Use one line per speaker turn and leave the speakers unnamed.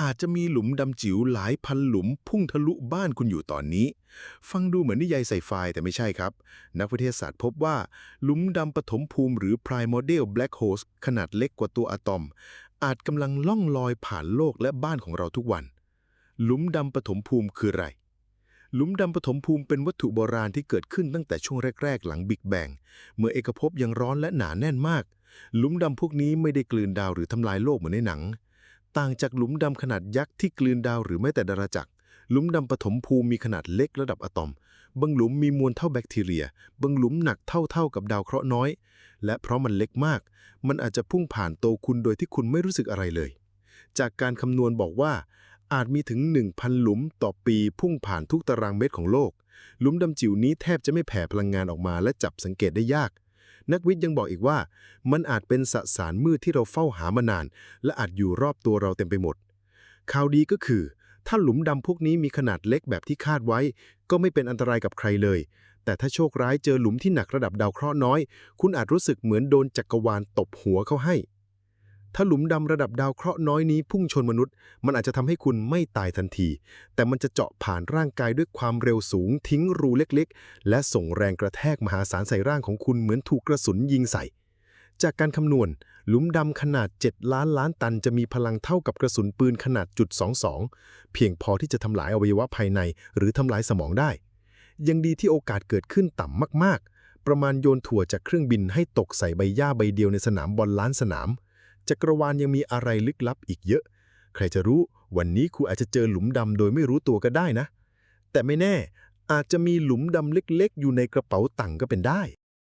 อาจจะมีหลุมดำจิ๋วหลายพันหลุมพุ่งทะลุบ้านคุณอยู่ตอนนี้ ฟังดูเหมือนนิยายไซไฟแต่ไม่ใช่ครับ นักวิทยาศาสตร์พบว่า หลุมดำปฐมภูมิหรือ primordial black holes ขนาดเล็กกว่าตัวอะตอม อาจกำลังล่องลอยผ่านโลกและบ้านของเราทุกวัน หลุมดำปฐมภูมิคืออะไรหลุมดำปฐมภูมิเป็นวัตถุโบราณที่เกิดขึ้นตั้งแต่ช่วงแรก ๆ หลังบิ๊กแบง เมื่อเอกภพยังร้อนและหนาแน่นมาก หลุมดำพวกนี้ไม่ได้กลืนดาวหรือทำลายโลกเหมือนในหนัง ต่างจากหลุมดำขนาดยักษ์ที่กลืนดาวหรือแม้แต่ดาราจักรหลุมดำปฐมภูมิมีขนาดเล็กระดับอะตอม บางหลุมมีมวลเท่าแบคทีเรีย บางหลุมหนักเท่าๆกับดาวเคราะห์น้อย และเพราะมันเล็กมาก มันอาจจะพุ่งผ่านโตวคุณโดยที่คุณไม่รู้สึกอะไรเลย จากการคำนวณบอกว่า อาจมีถึง 1,000 หลุมต่อปีพุ่งผ่านทุกตารางเมตรของโลก หลุมดำจิ๋วนี้แทบจะไม่แผ่พลังงานออกมาและจับสังเกตได้ยาก นักวิทย์ยังบอกอีกว่า มันอาจเป็นสสารมืดที่เราเฝ้าหามานาน และอาจอยู่รอบตัวเราเต็มไปหมด ข่าวดีก็คือ ถ้าหลุมดำพวกนี้มีขนาดเล็กแบบที่คาดไว้ ก็ไม่เป็นอันตรายกับใครเลย แต่ถ้าโชคร้ายเจอหลุมที่หนักระดับดาวเคราะห์น้อย คุณอาจรู้สึกเหมือนโดนจักรวาลตบหัวเข้าให้ ถ้าหลุมดำระดับดาวเคราะห์น้อยนี้พุ่งชนมนุษย์ มันอาจจะทำให้คุณไม่ตายทันที แต่มันจะเจาะผ่านร่างกายด้วยความเร็วสูง ทิ้งรูเล็กๆ และส่งแรงกระแทกมหาศาลใส่ร่างของคุณเหมือนถูกกระสุนยิงใส่ จากการคำนวณ หลุมดำขนาด 7 ล้านล้านตันจะมีพลังเท่ากับกระสุนปืนขนาดจุด22 เพียงพอที่จะทำลายอวัยวะภายในหรือทำลายสมองได้ ยังดีที่โอกาสเกิดขึ้นต่ำมากๆ ประมาณโยนถั่วจากเครื่องบินให้ตกใส่ใบหญ้าใบเดียวในสนามบอลล้านสนาม จักรวาลยังมีอะไรลึกลับอีกเยอะ ใครจะรู้วันนี้คุณอาจจะเจอหลุมดำโดยไม่รู้ตัวก็ได้นะ แต่ไม่แน่อาจจะมีหลุมดำเล็กๆ อยู่ในกระเป๋าตังค์ก็เป็นได้